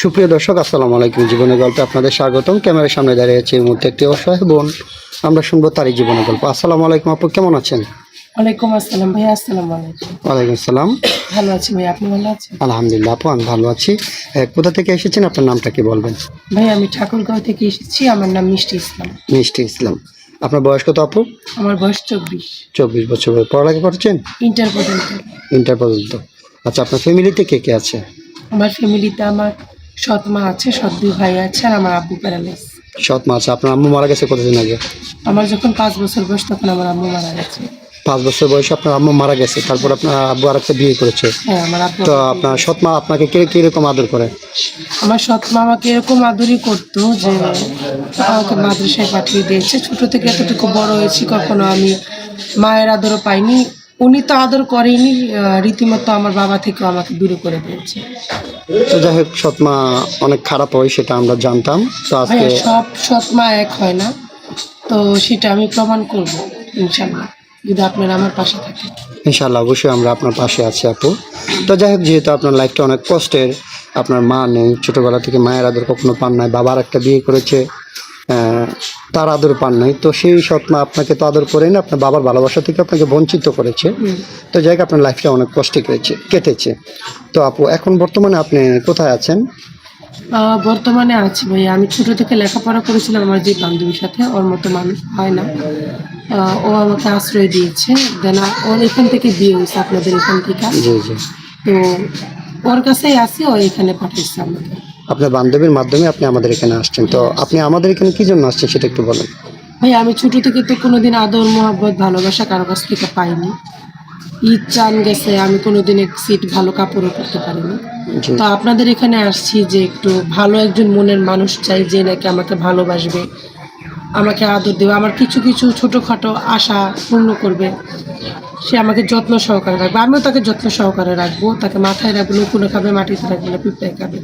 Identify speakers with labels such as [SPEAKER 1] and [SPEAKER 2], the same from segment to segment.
[SPEAKER 1] সুপ্রিয় দর্শক আসসালামু আলাইকুম। জীবনের গল্পে আপনাদের স্বাগতম। ক্যামেরার সামনে দাঁড়িয়ে আছে এই মুহূর্তে একটি অসহায় বোন। আমরা শুনব তারই জীবনের গল্প। আসসালামু আলাইকুম আপু কেমন আছেন?
[SPEAKER 2] ওয়ালাইকুম আসসালাম ভাই আসসালামু আলাইকুম।
[SPEAKER 1] ওয়ালাইকুম আসসালাম।
[SPEAKER 2] ভালো আছি ভাই আপনি ভালো আছেন?
[SPEAKER 1] আলহামদুলিল্লাহ আপু আমি ভালো আছি। কোথা থেকে এসেছেন? আপনার নামটা কি বলবেন?
[SPEAKER 2] ভাই আমি ঠাকুরগাঁও থেকে এসেছি আমার নাম মিষ্টি ইসলাম।
[SPEAKER 1] মিষ্টি ইসলাম। আপনার বয়স কত আপু?
[SPEAKER 2] আমার বয়স চব্বিশ।
[SPEAKER 1] চব্বিশ বছর। পড়ালেখা করছেন?
[SPEAKER 2] ইন্টার পর্যন্ত।
[SPEAKER 1] ইন্টার পর্যন্ত। আচ্ছা আপনার ফ্যামিলিতে কে কে আছে?
[SPEAKER 2] আমার ফ্যামিলিতে আমার সৎ মা আছে সৎ দুই ভাই আছে আর আমার আব্বু প্যারালাইস
[SPEAKER 1] সৎ মা আছে আপনার আম্মু মারা গেছে কতদিন আগে?
[SPEAKER 2] আমার যখন পাঁচ বছর বয়স তখন আমার আম্মু মারা গেছে।
[SPEAKER 1] পাঁচ বছর বয়সে আপনার আম্মু মারা গেছে তারপর আপনার আব্বু আরেকটা বিয়ে করেছে।
[SPEAKER 2] হ্যাঁ
[SPEAKER 1] তো আপনার সৎ মা আপনাকে কে কীরকম আদর করে?
[SPEAKER 2] আমার সৎ মা আমাকে এরকম আদরই করতো যে আমাকে মাদ্রাসায় পাঠিয়ে দিয়েছে। ছোট থেকে এতটুকু বড় হয়েছি কখনো আমি মায়ের আদরও পাইনি। উনি তো আদর করেনি রীতিমতো আমার বাবা থেকেও আমাকে দূরে করে দিয়েছে
[SPEAKER 1] তো যাই হোক সৎ মা অনেক খারাপ হয় সেটা আমরা জানতাম। তো আজকে
[SPEAKER 2] সব সৎ মা এক হয় না। তো সেটা আমি প্রমাণ করব ইনশাল্লাহ যদি আপনারা আমার পাশে থাকেন।
[SPEAKER 1] ইনশাল্লাহ অবশ্যই আমরা আপনার পাশে আছি আপু। তো যাই হোক যেহেতু আপনার লাইফটা অনেক কষ্টের আপনার মা নেই ছোটোবেলা থেকে মায়ের আদর কখনো পান নাই বাবার একটা বিয়ে করেছে তার আদর পান নাই। তো সেই সৎ মা আপনাকে তো আদর করেন আপনার বাবার ভালোবাসা থেকে আপনাকে বঞ্চিত করেছে। তো যাই হোক আপনার লাইফটা অনেক কষ্টে কেটেছে কেটেছে। তো আপু এখন বর্তমানে আপনি কোথায় আছেন?
[SPEAKER 2] বর্তমানে আছি ভাই আমি ছোট থেকে লেখাপড়া করেছিলাম আমার যে বান্ধবীর সাথে ওর মতো মানুষ হয় না। ও আমাকে আশ্রয় দিয়েছে। দেন ওর এখান থেকে বিয়ে হয়েছে আপনাদের এখান থেকে। তো ওর কাছেই আসি ও এখানে পাঠিয়েছে আমাকে।
[SPEAKER 1] আপনার বান্ধবীর মাধ্যমে আপনি আমাদের এখানে আসছেন। তো আপনি আমাদের এখানে কি জন্য আসছেন সেটা একটু বলেন।
[SPEAKER 2] ভাই আমি ছোট থেকে তো কোনোদিন আদর মোহাব্বত ভালোবাসা কারও কাছ থেকে পাইনি। ঈদ চান গেছে আমি কোনোদিন এক সিট ভালো কাপড়ও করতে পারিনি। তো আপনাদের এখানে আসছি যে একটু ভালো একজন মনের মানুষ চাই যে নাকি আমাকে ভালোবাসবে আমাকে আদর দেবে। আমার কিছু কিছু ছোটোখাটো আশা পূর্ণ করবে। সে আমাকে যত্ন সহকারে রাখবে। আমিও তাকে যত্ন সহকারে রাখব। তাকে মাথায় রাখব লুকুনো খাবে মাটিতে রাখবে না পিঁপড়ায় খাবে।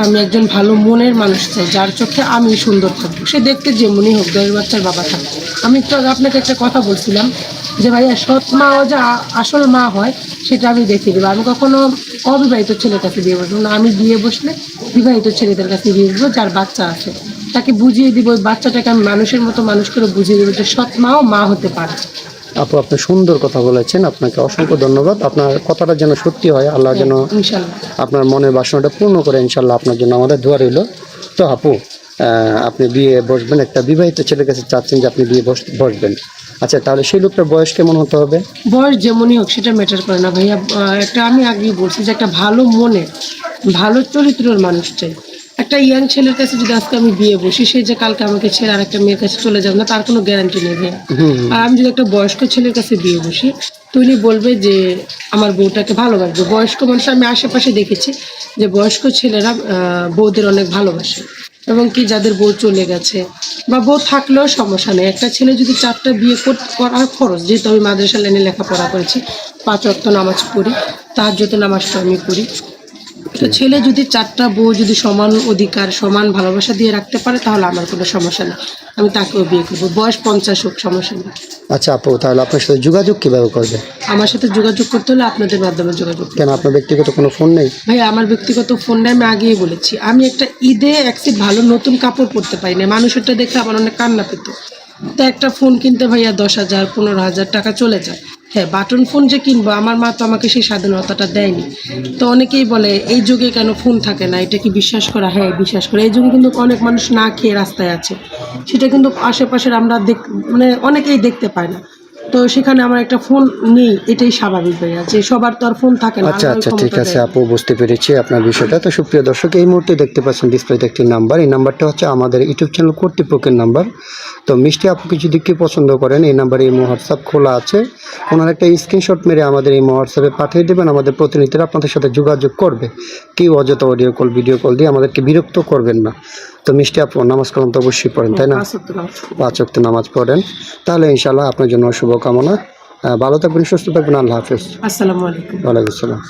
[SPEAKER 2] আমি একজন ভালো মনের মানুষ চাই, যার চোখে আমি সুন্দর থাকব। সে দেখতে যেমনই হোক, দশ বাচ্চার বাবা থাকবে আমি আগে আপনাকে একটা কথা বলছিলাম যে, ভাইয়া, সৎ মা যে আসল মা হয়, সেটা আমি দেখে দেবো। আমি কখনো অবিবাহিত ছেলের কাছে বিয়ে বসবো না। আমি বিয়ে বসলে বিবাহিত ছেলেদের কাছে বিয়ে দেবো যার বাচ্চা আছে। তাকে বুঝিয়ে দিব, ওই বাচ্চাটাকে আমি মানুষের মতো মানুষ করে বুঝিয়ে দেবো যে, সৎ মাও মা হতে পারে।
[SPEAKER 1] আপু আপনি সুন্দর কথা বলেছেন আপনাকে অসংখ্য ধন্যবাদ। আপনার কথাটা যেন সত্যি হয় আল্লাহ যেন আপনার মনের বাসনাটা পূর্ণ করে ইনশাল্লাহ আপনার জন্য আমাদের দোয়া রইল। তো আপু আপনি বিয়ে বসবেন একটা বিবাহিত ছেলের কাছে চাচ্ছেন যে আপনি বিয়ে বস- বসবেন। আচ্ছা তাহলে সেই লোকটার বয়স কেমন হতে হবে?
[SPEAKER 2] বয়স যেমনই হোক সেটা ম্যাটার করে না ভাইয়া। একটা আমি আগেই বলছি যে একটা ভালো মনে ভালো চরিত্রের মানুষ চাই। একটা ইয়াং ছেলের কাছে যদি আজকে আমি বিয়ে বসি সে যে কালকে আমাকে ছেড়ে আর একটা মেয়ের কাছে চলে যাবে না তার কোনো গ্যারান্টি নেই ভাইয়া। আর আমি যদি একটা বয়স্ক ছেলের কাছে বিয়ে বসি তো উনি বলবে যে আমার বউটাকে ভালোবাসবে। বয়স্ক মানুষ আমি আশেপাশে দেখেছি যে বয়স্ক ছেলেরা বউদের অনেক ভালোবাসে। এবং কি যাদের বউ চলে গেছে বা বউ থাকলেও সমস্যা নেই। একটা ছেলে যদি চারটা বিয়ে করার খরচ যেহেতু আমি মাদ্রাসা লাইনে লেখাপড়া করেছি পাঁচ অর্থ নামাজ পড়ি তার যত নামাজটা আমি পড়ি তো ছেলে যদি চারটা বউ যদি সমান অধিকার সমান ভালোবাসা দিয়ে রাখতে পারে তাহলে আমার কোনো সমস্যা নেই। আমি তাকেও বিয়ে করব। বয়স পঞ্চাশ হোক সমস্যা নেই।
[SPEAKER 1] আচ্ছা আপু তাহলে আপনার সাথে যোগাযোগ কীভাবে করবে?
[SPEAKER 2] আমার সাথে যোগাযোগ করতে হলে আপনাদের মাধ্যমে যোগাযোগ
[SPEAKER 1] কেন আপনার ব্যক্তিগত কোনো ফোন নেই?
[SPEAKER 2] ভাই আমার ব্যক্তিগত ফোন নেই আমি আগেই বলেছি। আমি একটা ঈদে একটি ভালো নতুন কাপড় পরতে পারি না। মানুষেরটা দেখে আমার অনেক কান্না পেত। তো একটা ফোন কিনতে ভাইয়া দশ হাজার পনেরো হাজার টাকা চলে যায়। হ্যাঁ বাটন ফোন যে কিনবো, আমার মা তো আমাকে সেই স্বাধীনতাটা দেয়নি। তো অনেকেই বলে, এই যুগে কেন ফোন থাকে না? এটা কি বিশ্বাস করা? হ্যাঁ বিশ্বাস করা। এই যুগে কিন্তু অনেক মানুষ না খেয়ে রাস্তায় আছে। সেটা কিন্তু আশেপাশের আমরা দেখ মানে অনেকেই দেখতে পায় না। তো সেখানে আমার একটা ফোন নেই এটাই স্বাভাবিক ভাইয়া যে সবার তো আর ফোন থাকে না
[SPEAKER 1] আচ্ছা আচ্ছা ঠিক আছে আপু বুঝতে পেরেছি আপনার বিষয়টা। তো সুপ্রিয় দর্শক এই মুহূর্তে দেখতে পাচ্ছেন ডিসপ্লেতে একটি নাম্বার এই নাম্বারটা হচ্ছে আমাদের ইউটিউব চ্যানেল কর্তৃপক্ষের নাম্বার তো মিষ্টি আপুকে যদি কেউ পছন্দ করেন এই নাম্বারে এই হোয়াটসঅ্যাপ খোলা আছে। ওনার একটা স্ক্রিনশট মেরে আমাদের এই হোয়াটসঅ্যাপে পাঠিয়ে দেবেন আমাদের প্রতিনিধিরা আপনাদের সাথে যোগাযোগ করবে। কেউ অযথা অডিও কল ভিডিও কল দিয়ে আমাদেরকে বিরক্ত করবেন না। তো মিষ্টি আপু নামাজ কালাম তো অবশ্যই পড়েন তাই না?
[SPEAKER 2] পাঁচ অক্ত নামাজ
[SPEAKER 1] পড়েন। তাহলে ইনশাল্লাহ আপনার জন্য শুভকামনা। ভালো থাকবেন সুস্থ থাকবেন আল্লাহ হাফিজ।
[SPEAKER 2] আসসালামু আলাইকুম।
[SPEAKER 1] ওয়ালাইকুম আসসালাম।